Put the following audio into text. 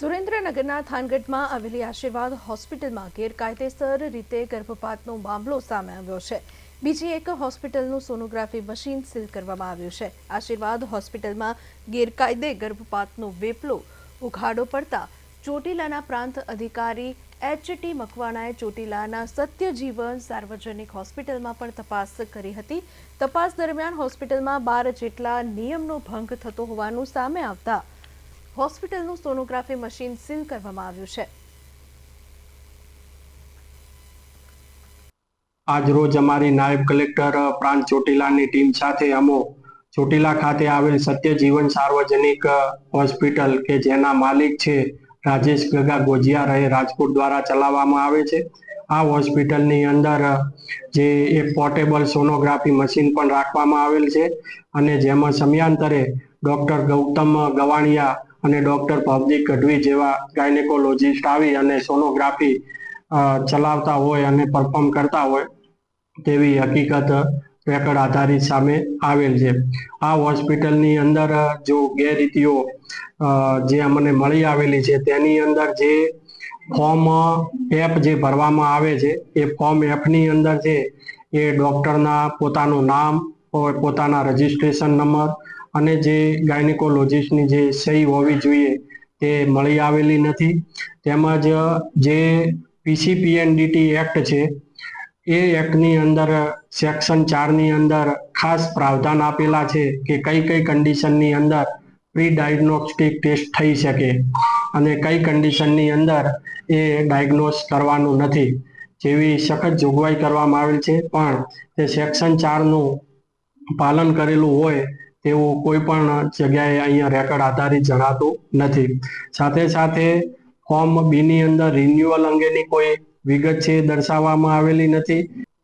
સુરેન્દ્રનગરના થાનગઢમાં આવેલી આશીર્વાદ હોસ્પિટલમાં ગેરકાયદેસર રીતે ગર્ભપાતનો મામલો સામે આવ્યો છે. બીજી એક હોસ્પિટલનું સોનોગ્રાફી મશીન સીલ કરવામાં આવ્યું છે. આશીર્વાદ હોસ્પિટલમાં ગેરકાયદે ગર્ભપાતનો વેપલો ઉઘાડો પડતા ચોટીલાના પ્રાંત અધિકારી એચ ટી મકવાણાએ ચોટીલાના સત્યજીવન સાર્વજનિક હોસ્પિટલમાં પણ તપાસ કરી હતી. તપાસ દરમિયાન હોસ્પિટલમાં બાર જેટલા નિયમનો ભંગ થતો હોવાનું સામે આવતા હોસ્પિટલનું સોનોગ્રાફી મશીન સીલ કરવામાં આવ્યું છે. આજ રોજ અમારી નાયબ કલેક્ટર પ્રાંત ચોટીલાની ટીમ સાથે અમો ચોટીલા ખાતે આવેલ સત્યજીવન સાર્વજનિક હોસ્પિટલ કે જેના માલિક છે રાજેશ ગગા ગોજિયા રહે રાજકોટ દ્વારા ચલાવવામાં આવે છે. આ હોસ્પિટલની અંદર જે એક પોર્ટેબલ સોનોગ્રાફી મશીન પણ રાખવામાં આવેલ છે અને જેમાં સમયાંતરે ડૉક્ટર ગૌતમ ગવાણિયા અને ડોક્ટર ભવદીપ ગઢવી જેવા ગાયનેકોલોજીસ્ટ આવી અને સોનોગ્રાફી ચલાવતા હોય અને પરફોર્મ કરતા હોય તેવી હકીકત રેકર્ડ આધારિત સામે આવેલ છે. આ હોસ્પિટલની અંદર જો ગેરરીતિઓ જે અમને મળી આવેલી છે, તેની અંદર જે ફોર્મ એપ જે ભરવામાં આવે છે, એ ફોર્મ એફની અંદર છે એ ડૉક્ટરના પોતાનું નામ, પોતાના રજિસ્ટ્રેશન નંબર અને જે ગાયનેકોલોજીસ્ટની જે સહી હોવી જોઈએ તે મળી આવેલી નથી. તેમજ જે પીસીપીએનડીટી એક્ટ છે, એ એક્ટની અંદર, સેક્શન ચારની અંદર ખાસ પ્રાવધાન આપેલા છે કે કઈ કઈ કન્ડિશનની અંદર પ્રી ડાયગ્નોસ્ટિક ટેસ્ટ થઈ શકે અને કઈ કન્ડિશનની અંદર એ ડાયગ્નોસ કરવાનું નથી. જેવી સખત જોગવાઈ કરવામાં આવેલ છે, પણ તે સેક્શન ચારનું પાલન કરેલું હોય તેવું કોઈ પણ જગ્યાએ અહીંયા રેકર્ડ આધારિત જણાતું નથી. સાથે સાથે ફોર્મ બી ની અંદર રિન્યુઅલ અંગેની કોઈ વિગત છે દર્શાવવામાં આવેલી નથી.